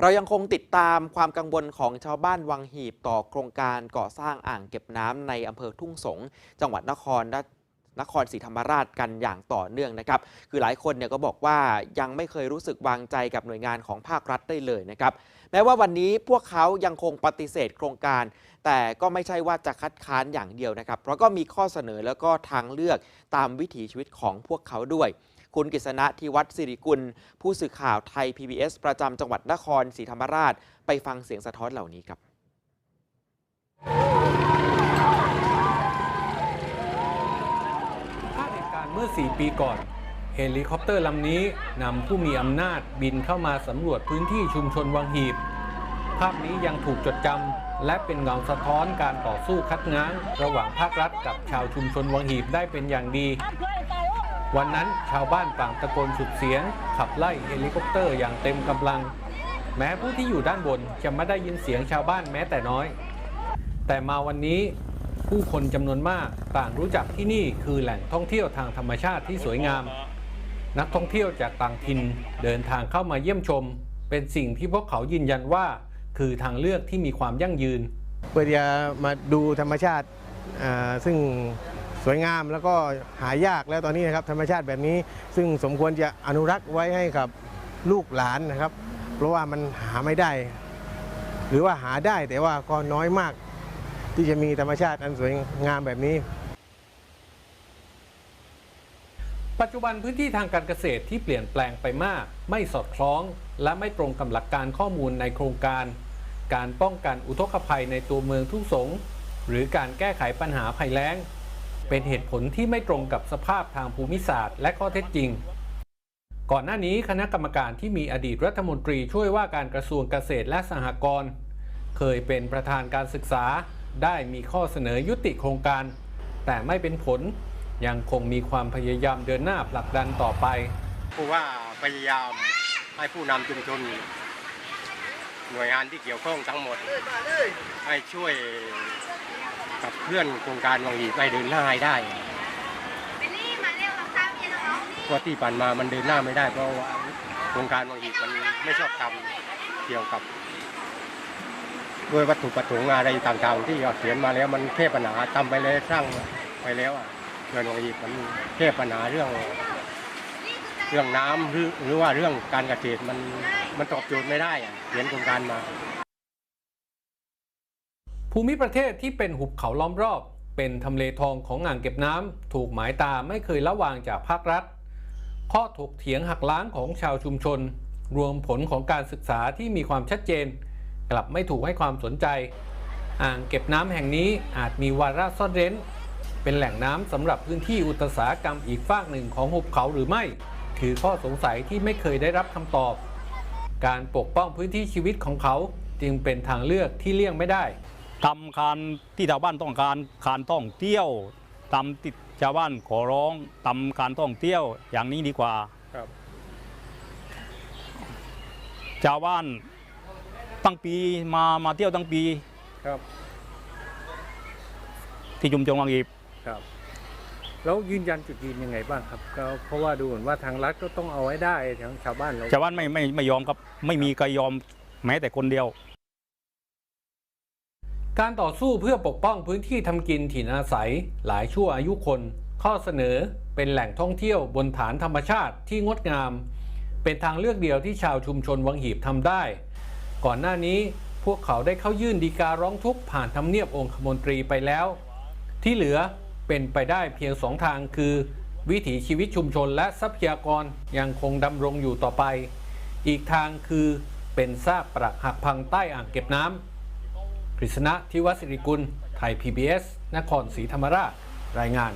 เรายังคงติดตามความกังวลของชาวบ้านวังหีบต่อโครงการก่อสร้างอ่างเก็บน้ำในอำเภอทุ่งสง จังหวัดนครนครศรีธรรมราชกันอย่างต่อเนื่องนะครับ คือหลายคนเนี่ยก็บอกว่ายังไม่เคยรู้สึกวางใจกับหน่วยงานของภาครัฐได้เลยนะครับ แม้ว่าวันนี้พวกเขายังคงปฏิเสธโครงการ แต่ก็ไม่ใช่ว่าจะคัดค้านอย่างเดียวนะครับ เพราะก็มีข้อเสนอแล้วก็ทางเลือกตามวิถีชีวิตของพวกเขาด้วย คุณกฤษณะทิวัฒสิริกุล ผู้สื่อข่าวไทย PBS ประจำจังหวัดนครศรีธรรมราช ไปฟังเสียงสะท้อนเหล่านี้ครับภาพเหตุการณ์เมื่อ 4 ปีก่อน เฮลิคอปเตอร์ลำนี้นำผู้มีอำนาจบินเข้ามาสำรวจพื้นที่ชุมชนวังหีบ ภาพนี้ยังถูกจดจำและเป็นเงาสะท้อนการต่อสู้คัดง้าง ระหว่างภาครัฐกับชาวชุมชนวังหีบได้เป็นอย่างดี วันนั้นชาวบ้านต่างตะโกนสุดเสียง ขับไล่เฮลิคอปเตอร์อย่างเต็มกำลัง แม้ผู้ที่อยู่ด้านบนจะไม่ได้ยินเสียงชาวบ้านแม้แต่น้อย แต่มาวันนี้ผู้คนจำนวนมากต่างรู้จักที่นี่คือแหล่งท่องเที่ยวทางธรรมชาติที่สวยงาม นักท่องเที่ยวจากต่างถิ่นเดินทางเข้ามาเยี่ยมชม เป็นสิ่งที่พวกเขายืนยันว่า คือทางเลือกที่มีความยั่งยืน เพื่อจะมาดูธรรมชาติซึ่ง สวยงามแล้วก็หายากแล้วตอนนี้นะครับธรรมชาติแบบนี้ ซึ่งสมควรจะอนุรักษ์ไว้ให้กับลูกหลานนะครับ เพราะว่ามันหาไม่ได้ หรือว่าหาได้แต่ว่าก็น้อยมาก ที่จะมีธรรมชาติอันสวยงามแบบนี้ ปัจจุบันพื้นที่ทางการเกษตรที่เปลี่ยนแปลงไปมาก ไม่สอดคล้อง และไม่ตรงกับหลักการข้อมูลในโครงการ การป้องกันอุทกภัยในตัวเมืองทุ่งสง หรือการแก้ไขปัญหาภัยแล้ง เป็นเหตุผลที่ไม่ตรงกับสภาพทางภูมิศาสตร์และข้อเท็จจริง ก่อนหน้านี้คณะกรรมการที่มีอดีตรัฐมนตรีช่วยว่าการกระทรวงเกษตรและสหกรณ์เคยเป็นประธานการศึกษาได้มีข้อเสนอยุติโครงการ แต่ไม่เป็นผลยังคงมีความพยายามเดินหน้าผลักดันต่อไปผู้ว่าพยายามให้ผู้นำชุมชนหน่วยงานที่เกี่ยวข้องทั้งหมด ให้ช่วย กับเพื่อนโครงการวังหีบให้เดินหน้าให้ได้ไปนี่มาเร็วเราข้ามเย็นน้องนี่เพราะที่ผ่านมามันเดินหน้าไม่ได้ เพราะว่าโครงการวังหีบมันไม่ชอบทำเกี่ยวกับด้วยวัตถุประสงค์อะไรต่างๆ ที่เขียนมาแล้วมันแค่ปัญหาทำไปแล้วสร้างไปแล้วอะเกินวังหีบมันแค่ปัญหาเรื่องเรื่องน้ำหรือหรือว่าเรื่องการเกษตรมันมันตอบโจทย์ไม่ได้อะเขียนโครงการมา ภูมิประเทศที่เป็นหุบเขาล้อมรอบ เป็นทำเลทองของอ่างเก็บน้ำถูกหมายตาไม่เคยละวางจากภาครัฐ ข้อถกเถียงหักล้างของชาวชุมชน รวมผลของการศึกษาที่มีความชัดเจน กลับไม่ถูกให้ความสนใจ อ่างเก็บน้ำแห่งนี้อาจมีวาระซ่อนเร้น เป็นแหล่งน้ำสำหรับพื้นที่อุตสาหกรรมอีกฝากหนึ่งของหุบเขาหรือไม่ คือข้อสงสัยที่ไม่เคยได้รับคำตอบ การปกป้องพื้นที่ชีวิตของเขาจึงเป็นทางเลือกที่เลี่ยงไม่ได้ ทำการที่ชาวบ้านต้องการการท่องเที่ยวตามที่ชาวบ้านขอร้องทำการท่องเที่ยวอย่างนี้ดีกว่าครับชาวบ้านตั้งปีมามาเที่ยวตั้งปีครับ ที่ชุมชนวังอีบครับ แล้วยืนยันจุดยืนยังไงบ้างครับก็เพราะว่าดูเหมือนว่าทางรัฐก็ต้องเอาไว้ได้ทางชาวบ้านเราชาวบ้านไม่ไม่ไม่ยอมครับ ไม่มีใครยอมแม้แต่คนเดียว การต่อสู้เพื่อปกป้องพื้นที่ทำกินถิ่นอาศัยหลายชั่วอายุคน ข้อเสนอเป็นแหล่งท่องเที่ยวบนฐานธรรมชาติที่งดงาม เป็นทางเลือกเดียวที่ชาวชุมชนวังหีบทำได้ ก่อนหน้านี้พวกเขาได้เข้ายื่นดีการร้องทุกข์ผ่านทำเนียบองคมนตรีไปแล้ว ที่เหลือเป็นไปได้เพียงสองทางคือ วิถีชีวิตชุมชนและทรัพยากรยังคงดำรงอยู่ต่อไป อีกทางคือเป็นซากปรักหักพังใต้อ่างเก็บน้ำ กฤษณะทิวสิริกุล ไทย PBS นครศรีธรรมราช รายงาน